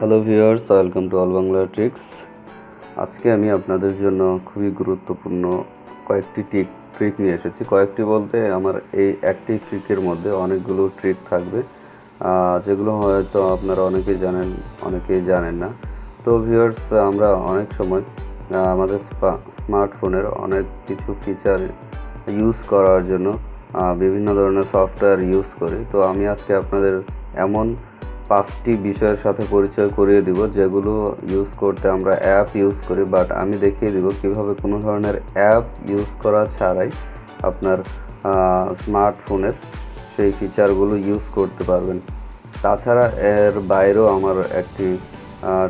Hello viewers welcome to all Bangla tricks আজকে আমি আপনাদের জন্য খুবই গুরুত্বপূর্ণ কয়েকটি ট্রিক ট্রিক নিয়ে এসেছি। কয়েকটি বলতে আমার এই একটি ট্রিকের মধ্যে অনেকগুলো ট্রিক থাকবে। যেগুলো হয়তো আপনারা অনেকেই জানেন অনেকেই জানেন না। তো ভিউয়ার্স আমরা অনেক সময় আমাদের স্মার্টফোনের অনেক কিছু ফিচার ইউজ করার জন্য বিভিন্ন ধরনের সফটওয়্যার ইউজ করি। তো আমি আজকে আপনাদের এমন পাঁচটি বিষয়ের সাথে পরিচয় করিয়ে দিব, যেগুলো ইউজ করতে আমরা অ্যাপ ইউজ করি বাট আমি দেখিয়ে দিব কীভাবে কোনো ধরনের অ্যাপ ইউজ করা ছাড়াই আপনার স্মার্টফোনের সেই ফিচারগুলো ইউজ করতে পারবেন। তাছাড়া এর বাইরেও আমার একটি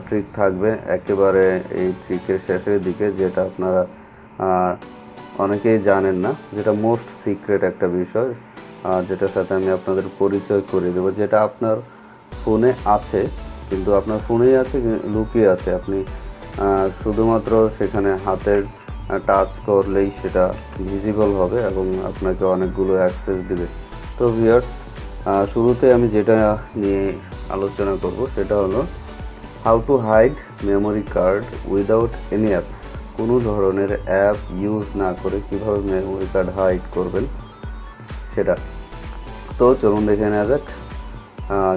ট্রিক থাকবে, একেবারে এই ট্রিকের শেষের দিকে, যেটা আপনারা অনেকেই জানেন না, যেটা মোস্ট সিক্রেট একটা বিষয় যেটার সাথে আমি আপনাদের পরিচয় করে দেবো, যেটা আপনার ফোনে আছে, কিন্তু আপনার ফোনেই আছে লুকিয়ে আছে। আপনি শুধুমাত্র সেখানে হাতের টাচ করলেই সেটা ভিজিবল হবে এবং আপনাকে অনেকগুলো অ্যাক্সেস দিবে। তো ভিউয়ার্স শুরুতে আমি যেটা নিয়ে আলোচনা করব সেটা হলো how to hide memory card without any app কোনো ধরনের অ্যাপ ইউজ না করে কীভাবে মেমোরি কার্ড হাইড করবেন সেটা। তো চলুন দেখে নেওয়া যাক।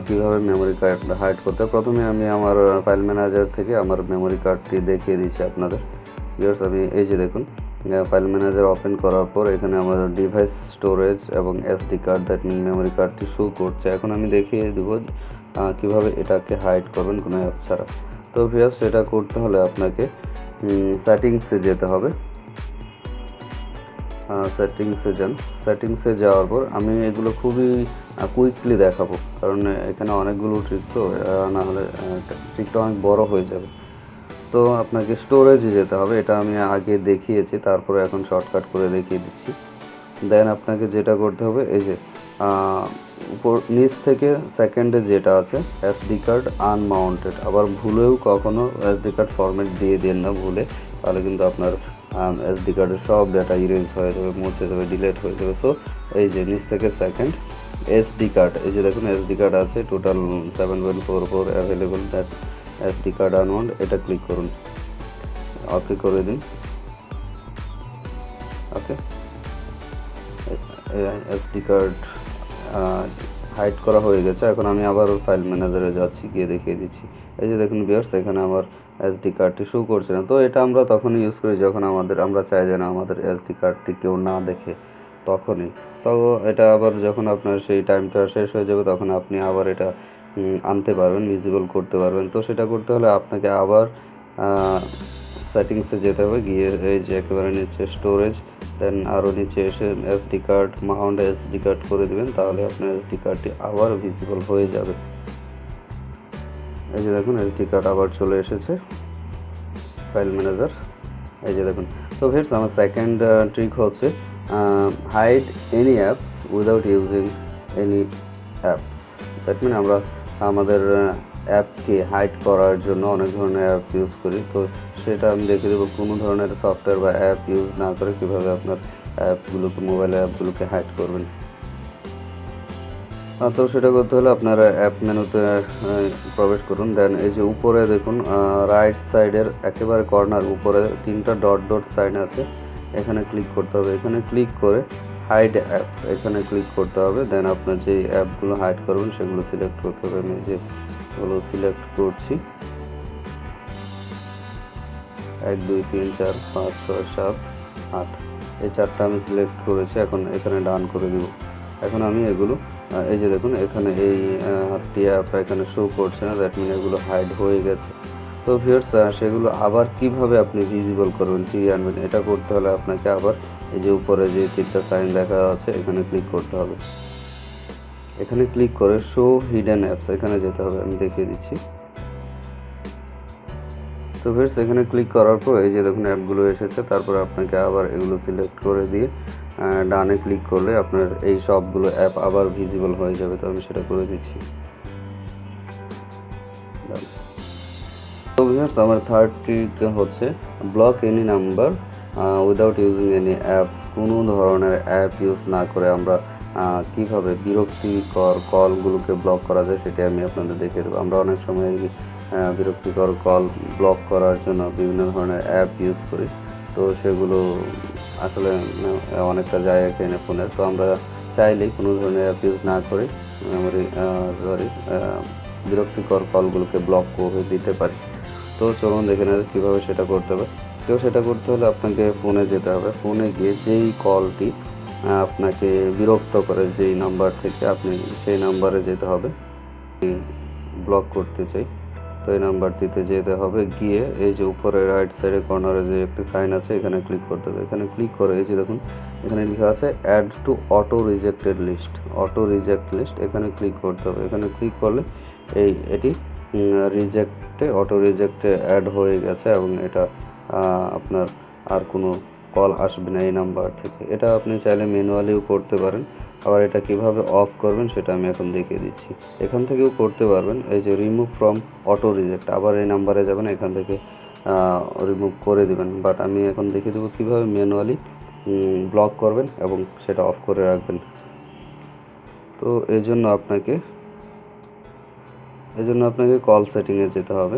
কীভাবে মেমোরি কার্ড হাইড করতে। প্রথমে আমি আমার ফাইল ম্যানেজার থেকে আমার মেমোরি কার্ডটি দেখিয়ে দিচ্ছি আপনাদের। ভিউয়ার্স আমি এই যে দেখুন ফাইল ম্যানেজার ওপেন করার পর এখানে আমাদের ডিভাইস স্টোরেজ এবং SD card that mean memory কার্ডটি শো করছে। এখন আমি দেখিয়ে দেবো কীভাবে এটাকে হাইড করবেন কোনো অ্যাপ ছাড়া। তো ভিউয়ার্স এটা করতে হলে আপনাকে সেটিংসে যেতে হবে। সেটিংসে যান। সেটিংসে যাওয়ার পর আমি এগুলো খুবই কুইকলি দেখাবো। কারণ এখানে অনেকগুলো ট্রিক তো নাহলে ট্রিকটা অনেক বড় হয়ে যাবে। তো আপনাকে স্টোরেজে যেতে হবে। এটা আমি আগে দেখিয়েছি, তারপরে এখন শর্টকাট করে দেখিয়ে দিচ্ছি। দেন আপনাকে যেটা করতে হবে, এই যে উপর, নিচ থেকে সেকেন্ডে যেটা আছে এসডি কার্ড আনমাউন্টেড আবার ভুলেও কখনো এসডি কার্ড ফরম্যাট দিয়ে দেন না, ভুলে। তাহলে কিন্তু আপনার এসডি কার্ডের সব ডাটা ইরেজ হয়ে যাবে, মুছে যাবে ডিলেট হয়ে যাবে। তো এই যে নিচ থেকে সেকেন্ড এসডি কার্ড এই যে দেখুন এসডি কার্ড আছে total seven point four four available that SD card unmount এটা ক্লিক করুন। ওকে করে দিন। ওকে এসডি কার্ড হাইড করা হয়ে গেছে। এখন আমি আবার ফাইল ম্যানেজারে যাচ্ছি, গিয়ে দেখিয়ে দিচ্ছি। এই যে দেখুন বিয়ার্স এখানে আমার এসডি কার্ডটি শো করছে না। তো এটা আমরা তখনই ইউজ করি যখন আমাদের, আমরা চাই যে না আমাদের এসডি কার্ডটি কেউ না দেখে, তখনই। তো এটা আবার যখন আপনার সেই টাইমটা শেষ হয়ে যাবে, তখন আপনি আবার এটা আনতে পারবেন ভিজিবল করতে পারবেন। তো সেটা করতে হলে আপনাকে আবার সেটিংসে যেতে হবে, গিয়ে এই যে একেবারে নিচে স্টোরেজ দেন আরও নিচে এসে SD card mount SD card করে দিবেন, তাহলে আপনার এসডি কার্ডটি আবার ভিজিবল হয়ে যাবে। এই যে দেখুন এসডি কার্ড আবার চলে এসেছে ফাইল ম্যানেজার এই যে দেখুন, তো ভিউয়ার্স, আমার সেকেন্ড ট্রিক হচ্ছে hide any app without using any app that mean আমরা আমাদের অ্যাপকে হাইড করার জন্য অনেক ধরনের অ্যাপ ইউজ করি। তো সেটা আমি দেখে দেবো কোনো ধরনের সফটওয়্যার বা অ্যাপ ইউজ না করে কীভাবে আপনার অ্যাপগুলোকে মোবাইল অ্যাপগুলোকে হাইড করবেন। তো সেটা করতে হলে আপনারা অ্যাপ মেনুতে প্রবেশ করুন। দেন এই যে উপরে দেখুন রাইট সাইডের একেবারে কর্নার উপরে তিনটা ডট ডট সাইন আছে। এখানে ক্লিক করতে হবে। এখানে ক্লিক করে হাইড অ্যাপ এখানে ক্লিক করতে হবে। দেন আপনার যে অ্যাপগুলো হাইড করবেন সেগুলো সিলেক্ট করতে হবে। আমি যে ওগুলো সিলেক্ট করছি। এক, দুই, তিন, চার, পাঁচ, ছয়, সাত, আট। এই চারটা আমি সিলেক্ট করেছি, এখন এখানে ডান করে দিব। এখন আমি এগুলো এই যে দেখুন, এখানে এই অ্যাপ এখানে শো করছে না দ্যাট মিন এগুলো হাইড হয়ে গেছে। তো ভিউয়ার্স সেগুলো আবার কীভাবে আপনি ভিজিবল করবেন ফিরিয়ে আনবেন, এটা করতে হলে আপনাকে আবার এই যে উপরে যে তিনটা সাইন দেখা আছে, এখানে ক্লিক করতে হবে। এখানে ক্লিক করে শো হিডেন অ্যাপস এখানে যেতে হবে, আমি দেখিয়ে দিচ্ছি। তো ভিউয়ার্স এখানে ক্লিক করার পর এই যে দেখুন অ্যাপগুলো এসেছে, তারপর আপনাকে আবার এগুলো সিলেক্ট করে দিয়ে ডানে ক্লিক করলে আপনার এই সবগুলো অ্যাপ আবার ভিজিবল হয়ে যাবে, তো আমি সেটা করে দিচ্ছি। তো ভিউয়ার্স আমার থার্ডটিতে হচ্ছে block any number without using any app কোনো ধরনের অ্যাপ ইউজ না করে আমরা কীভাবে বিরক্তিকর কলগুলোকে ব্লক করা যায় সেটা আমি আপনাদের দেখিয়ে দেবো। আমরা অনেক সময় বিরক্তিকর কল ব্লক করার জন্য বিভিন্ন ধরনের অ্যাপ ইউজ করি। তো সেগুলো আসলে অনেকটা জায়গা কেনে ফোনে। তো আমরা চাইলেই কোনো ধরনের অ্যাপ ইউজ না করে মেমোরি সরি বিরক্তিকর কলগুলোকে ব্লক করে দিতে পারি। তো চলুন দেখে যাক কীভাবে সেটা করতে হবে। তো সেটা করতে হলে আপনাকে ফোনে যেতে হবে। ফোনে গিয়ে যেই কলটি আপনাকে বিরক্ত করে যেই নাম্বার থেকে আপনি সেই নাম্বারে যেতে হবে। ব্লক করতে চাই। তো এই নাম্বারটিতে যেতে হবে। গিয়ে এই যে উপরে রাইট সাইডে কর্নারে যে একটি সাইন আছে, এখানে ক্লিক করতে হবে। এখানে ক্লিক করে এই যে দেখুন, এখানে লেখা আছে add to auto rejected list auto reject list এখানে ক্লিক করতে হবে। এখানে ক্লিক করলে এই, এটি রিজেক্টে অটো রিজেক্টে অ্যাড হয়ে গেছে এবং এটা আপনার আর কোনো কল আসবে না, এই নাম্বার থেকে। এটা আপনি চাইলে ম্যানুয়ালিও করতে পারেন। আবার এটা কীভাবে অফ করবেন সেটা আমি এখন দেখিয়ে দিচ্ছি। এখান থেকেও করতে পারবেন। এই যে রিমুভ ফ্রম অটো রিজেক্ট আবার এই নাম্বারে যাবেন, এখান থেকে রিমুভ করে দেবেন। বাট আমি এখন দেখিয়ে দেবো কীভাবে ম্যানুয়ালি ব্লক করবেন এবং সেটা অফ করে রাখবেন। তো এই জন্য আপনাকে, এই জন্য আপনাকে কল সেটিংয়ে যেতে হবে।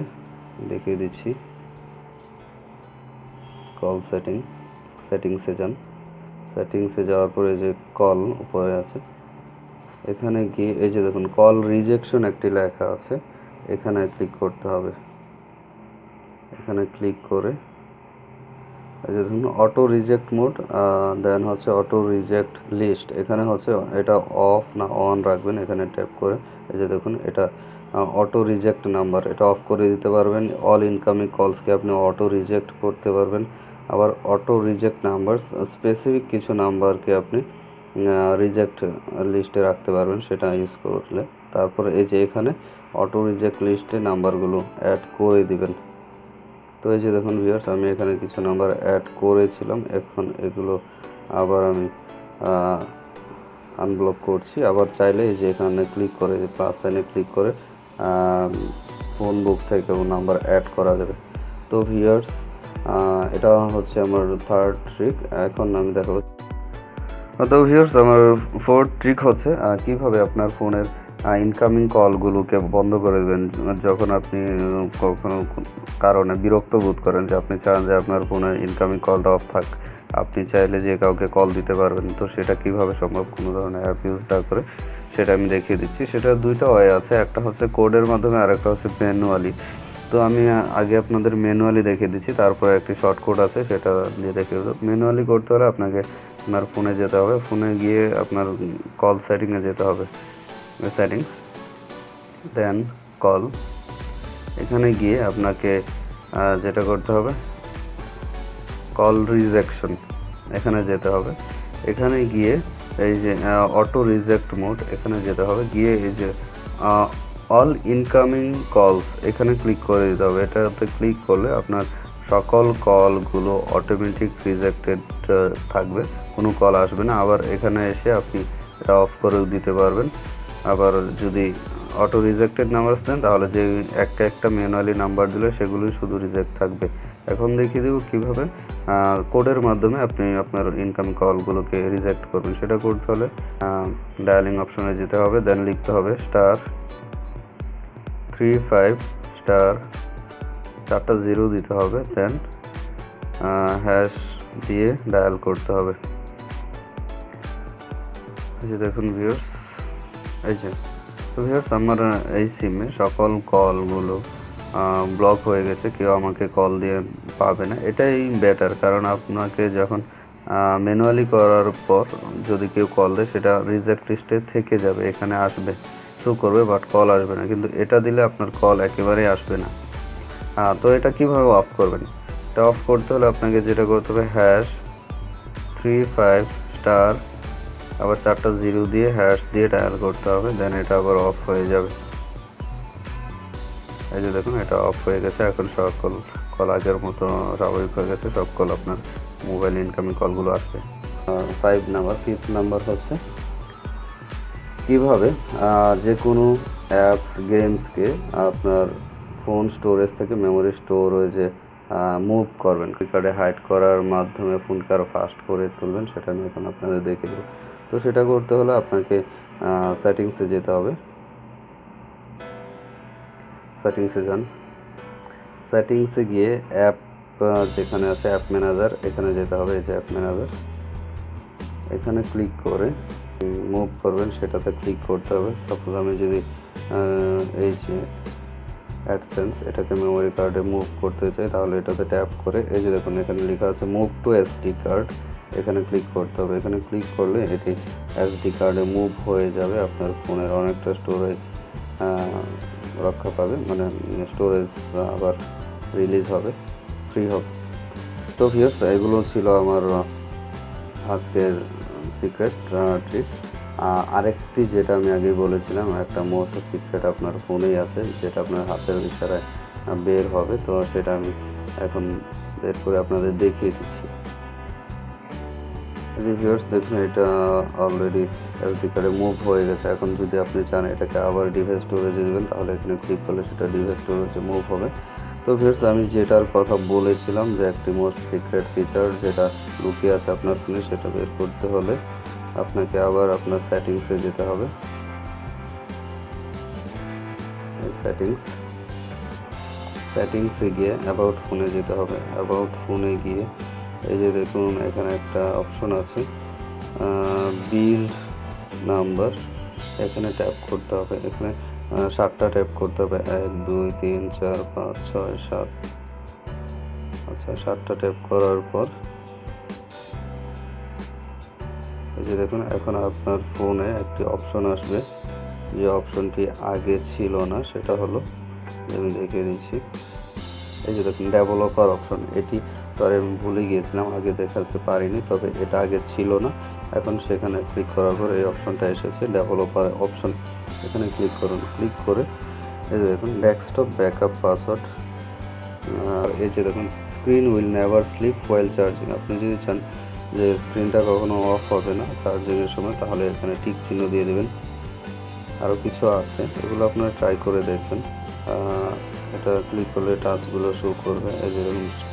দেখিয়ে দিচ্ছি। কল সেটিং সেটিংসে যান। সেটিংসে যাওয়ার পরে যে কল উপরে আছে, এখানে গিয়ে এই যে দেখুন, কল রিজেকশন একটি লেখা আছে, এখানে ক্লিক করতে হবে। এখানে ক্লিক করে এই যে দেখুন, অটো রিজেক্ট মোড দেন হচ্ছে অটো রিজেক্ট লিস্ট। এখানে হচ্ছে এটা অফ না অন রাখবেন, এখানে ট্যাপ করে এই যে দেখুন, এটা অটো রিজেক্ট নাম্বার, এটা অফ করে দিতে পারবেন। অল ইনকামিং কলসকে আপনি অটো রিজেক্ট করতে পারবেন। আবার অটো রিজেক্ট নাম্বার স্পেসিফিক কিছু নাম্বারকে আপনি রিজেক্ট লিস্টে রাখতে পারবেন, সেটা ইউজ করলে। তারপরে এই যে এখানে অটো রিজেক্ট লিস্টে নাম্বারগুলো অ্যাড করে দিবেন। তো এই যে দেখুন ভিউয়ার্স আমি এখানে কিছু নাম্বার অ্যাড করেছিলাম, এখন এগুলো আবার আমি আনব্লক করছি। আবার চাইলে এই যে এখানে ক্লিক করে প্লাস সাইনে ক্লিক করে ফোন বুক থেকেও নাম্বার অ্যাড করা যাবে। তো ভিউয়ার্স এটা হচ্ছে আমার থার্ড ট্রিক এখন আমি দেখাবো। তো ভিউয়ার্স আমার ফোর্থ ট্রিক হচ্ছে কীভাবে আপনার ফোনের ইনকামিং কলগুলোকে বন্ধ করে দেবেন, যখন আপনি কখনো কারণে বিরক্ত বোধ করেন যে আপনি চান যে আপনার ফোনের ইনকামিং কলটা অফ থাক। আপনি চাইলে যে কাউকে কল দিতে পারবেন, তো সেটা কীভাবে সম্ভব? কোনো ধরনের অ্যাপ ইউজ না করে সেটা আমি দেখিয়ে দিচ্ছি। সেটা দুইটা ওয়ে আছে। একটা হচ্ছে কোডের মাধ্যমে আর একটা হচ্ছে ম্যানুয়ালি তো আমি আগে আপনাদের ম্যানুয়ালি দেখিয়ে দিচ্ছি, তারপরে একটি শর্ট কোড আছে, সেটা দিয়ে দেখিয়ে দেবো। ম্যানুয়ালি করতে হলে আপনাকে আপনার ফোনে যেতে হবে। ফোনে গিয়ে আপনার কল সেটিংয়ে যেতে হবে। সেটিংস দেন কল এখানে গিয়ে আপনাকে যেটা করতে হবে কল রিজেকশন এখানে যেতে হবে। এখানে গিয়ে এই যে অটো রিজেক্ট মোড এখানে যেতে হবে। গিয়ে এই যে অল ইনকামিং কলস এখানে ক্লিক করে দিতে হবে। এটাতে ক্লিক করলে আপনার সকল কলগুলো অটোমেটিক রিজেক্টেড থাকবে। কোনো কল আসবে না। আবার এখানে এসে আপনি এটা অফ করেও দিতে পারবেন। আবার যদি অটো রিজেক্টেড নাম্বার দেন, তাহলে যে একটা একটা ম্যানুয়ালি নাম্বার দিলে সেগুলোই শুধু রিজেক্ট থাকবে। এখন দেখিয়ে দেবো কীভাবে কোডের মাধ্যমে আপনি আপনার ইনকাম কলগুলোকে রিজেক্ট করবেন। সেটা করতে হলে ডায়ালিং অপশনে যেতে হবে দেন লিখতে হবে স্টার থ্রি ফাইভ স্টার চারটা জিরো দিতে হবে দেন হ্যাশ দিয়ে ডায়াল করতে হবে। যে দেখুন ভিউর্স এই যে, তো ভিউর্স আমার এই সিমে সকল কলগুলো ব্লক হয়ে গেছে, কেউ আমাকে কল দিয়ে পাবে না। এটাই বেটার কারণ আপনাকে যখন ম্যানুয়ালি করার পর যদি কেউ কল দেয়, সেটা রিজেক্ট লিস্টে থেকে যাবে, এখানে আসবে। শো করবে বাট কল আসবে না। কিন্তু এটা দিলে আপনার কল একেবারেই আসবে না। হ্যাঁ তো এটা কীভাবে অফ করবেন? এটা অফ করতে হলে আপনাকে যেটা করতে হবে হ্যাশ থ্রি ফাইভ স্টার আবার চারটা জিরো দিয়ে হ্যাশ দিয়ে ডায়াল করতে হবে দেন এটা আবার অফ হয়ে যাবে। এই যে দেখুন, এটা অফ হয়ে গেছে। এখন সকল কল আগের মতো স্বাভাবিক হয়ে গেছে। সব কল আপনার মোবাইল ইনকামিং কলগুলো আসবে। ফাইভ নাম্বার ফিফথ নাম্বার হচ্ছে কীভাবে যে কোনো অ্যাপ গেমসকে আপনার ফোন স্টোরেজ থেকে মেমোরি স্টোরেজে মুভ করবেন। কার্ডে হাইড করার মাধ্যমে ফোনকে আরও ফাস্ট করে তুলবেন, সেটা আমি এখন আপনাদের দেখে দেবো তো সেটা করতে হলে আপনাকে সেটিংসে যেতে হবে। সেটিংসে যান। সেটিংসে গিয়ে অ্যাপ যেখানে আছে অ্যাপ ম্যানেজার এখানে যেতে হবে এই যে অ্যাপ ম্যানেজার এখানে ক্লিক করে মুভ করবেন, সেটাতে ক্লিক করতে হবে। সাপোজ আমি যদি এই যে অ্যাডসেন্স এটাকে মেমোরি কার্ডে মুভ করতে চাই, তাহলে এটাতে ট্যাপ করে, এই যে দেখুন, এখানে লেখা আছে মুভ টু এসডি কার্ড এখানে ক্লিক করতে হবে। এখানে ক্লিক করলে এটি এসডি কার্ডে মুভ হয়ে যাবে। আপনার ফোনের অনেকটা স্টোরেজ রক্ষা পাবে। মানে স্টোরেজ আবার রিলিজ হবে ফ্রি হবে। তো ভিউস এগুলো ছিল আমার আজকের সিক্রেট ট্রিক আরেকটি যেটা আমি আগে বলেছিলাম, একটা মোস্ট সিক্রেট আপনার ফোনেই আছে, যেটা আপনার হাতের ইশারায় বের হবে, তো সেটা আমি এখন বের করে আপনাদের দেখিয়ে দিচ্ছি। ভিউয়ার্স দেখুন, এটা অলরেডি এলসি কার্ডে মুভ হয়ে গেছে। এখন যদি আপনি চান এটাকে আবার ডিভাইস স্টোরেজে দেবেন, তাহলে এখানে ক্লিক করলে সেটা ডিভাইস স্টোরেজে মুভ হবে। তো ভিউয়ার্স আমি যেটার কথা বলেছিলাম যে একটি মোস্ট সিক্রেট ফিচার যেটা লুকিয়ে আছে আপনার ফোনে সেটা বের করতে হলে আপনাকে আবার আপনার সেটিংসে যেতে হবে। সেটিংস সেটিংসে গিয়ে অ্যাবাউট ফোনে যেতে হবে। অ্যাবাউট ফোনে গিয়ে এই যে দেখুন, এখানে একটা অপশন আছে। বিল নাম্বার এখানে ট্যাপ করতে হবে। এখানে সাতটা ট্যাপ করতে হবে। এক, দুই, তিন, চার, পাঁচ, ছয়, সাত। আচ্ছা সাতটা ট্যাপ করার পর এই যে দেখুন, এখন আপনার ফোনে একটি অপশন আসবে। যে অপশনটি আগে ছিল না, সেটা হলো আমি দেখিয়ে দিচ্ছি এই যে দেখুন ডেভেলপার অপশন এটি তো আর আমি ভুলে গিয়েছিলাম, আগে দেখাতে পারিনি, তবে এটা আগে ছিল না। এখন সেখানে ক্লিক করার পর এই অপশনটা এসেছে ডেভেলপার অপশন এখানে ক্লিক করুন ক্লিক করে এই যে দেখুন ডেস্কটপ ব্যাকআপ পাসওয়ার্ড আর এই যে দেখুন screen will never sleep while charging আপনি যদি চান যে স্ক্রিনটা কখনো অফ হবে না চার্জিংয়ের সময়, তাহলে এখানে টিক চিহ্ন দিয়ে দেবেন। আরও কিছু আছে, এগুলো আপনারা ট্রাই করে দেখবেন। এটা ক্লিক করলে টাচগুলো শো করবে। এই যে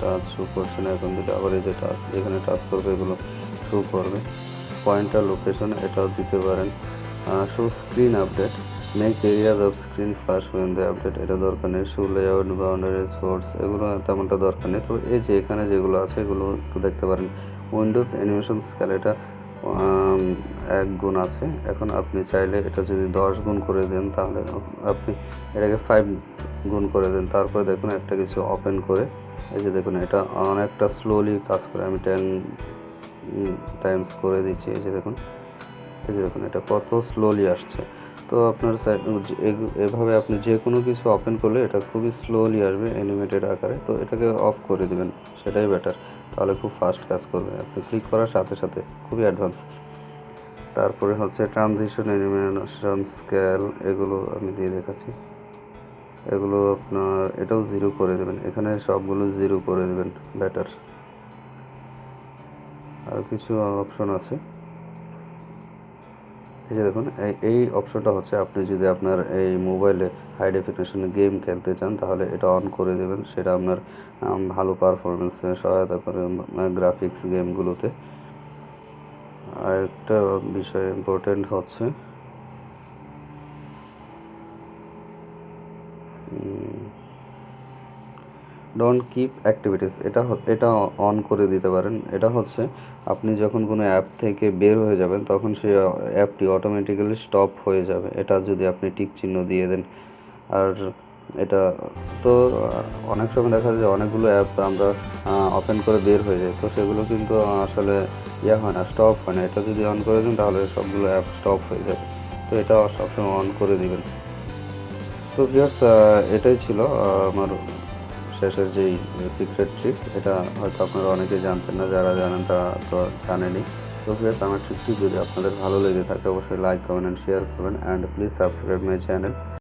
টাচ শো করছে না এখন যদি আবার এই যে টাচ যেখানে টাচ করবে, এগুলো শো করবে। পয়েন্টার লোকেশন এটাও দিতে পারেন show screen update make areas of screen flash when the update এটা দরকার নেই। শো লেআউট বাউন্ডারি সোর্স এগুলো তেমনটা দরকার নেই। তবে এই যে এখানে যেগুলো আছে, এগুলো একটু দেখতে পারেন। উইন্ডোজ অ্যানিমেশন স্কেল এটা এক গুণ আছে। এখন আপনি চাইলে এটা যদি দশ গুণ করে দেন, তাহলে আপনি এটাকে ফাইভ গুণ করে দেন। তারপরে দেখুন একটা কিছু ওপেন করে। এই যে দেখুন, এটা অনেকটা স্লোলি কাজ করে। আমি টেন টাইমস করে দিচ্ছি, এই যে দেখুন, এই যে দেখুন, এটা কত স্লোলি আসছে। তো আপনার এভাবে আপনি যে কোনো কিছু ওপেন করলে এটা খুবই স্লোলি আসবে অ্যানিমেটেড আকারে। তো এটাকে অফ করে দিবেন, সেটাই বেটার তাহলে খুব ফাস্ট কাজ করবে। আপনি ক্লিক করার সাথে সাথে খুবই অ্যাডভান্স তারপরে হচ্ছে ট্রানজিশন অ্যানিমেশন স্কেল এগুলো আমি দিয়ে দেখাচ্ছি। এগুলো আপনার, এটাও জিরো করে দেবেন। এখানে সবগুলো জিরো করে দেবেন বেটার আর কিছু অপশন আছে। এই যে দেখুন, এই অপশনটা হচ্ছে আপনি যদি আপনার এই মোবাইলে হাই ডেফিনেশনে গেম খেলতে চান, তাহলে এটা অন করে দেবেন। সেটা আপনার ভালো পারফরমেন্সে সহায়তা করে গ্রাফিক্স গেমগুলোতে আর একটা বিষয় ইম্পর্টেন্ট হচ্ছে ডোন্ট কিপ অ্যাক্টিভিটিস এটা এটা অন করে দিতে পারেন। এটা হচ্ছে আপনি যখন কোনো অ্যাপ থেকে বের হয়ে যাবেন, তখন সেই অ্যাপটি অটোমেটিক্যালি স্টপ হয়ে যাবে। এটা যদি আপনি টিক চিহ্ন দিয়ে দেন। আর এটা, তো অনেক সময় দেখা যায় অনেকগুলো অ্যাপ আমরা ওপেন করে বের হয়ে যায়। তো সেগুলো কিন্তু আসলে ইয়ে হয় না স্টপ হয় না। এটা যদি অন করে দেন, তাহলে সবগুলো অ্যাপ স্টপ হয়ে যাবে। তো এটা সবসময় অন করে দিবেন। তো ভিউয়ার্স এটাই ছিল আমার শেষের যেই সিক্রেট ট্রিক এটা হয়তো আপনারা অনেকে জানতেন না, যারা জানেন তারা তো জানেনি তো ফ্রেস আমার ট্রিকটি যদি আপনাদের ভালো লেগে থাকে, অবশ্যই লাইক কমেন্ট অ্যান্ড শেয়ার করবেন। And please subscribe my channel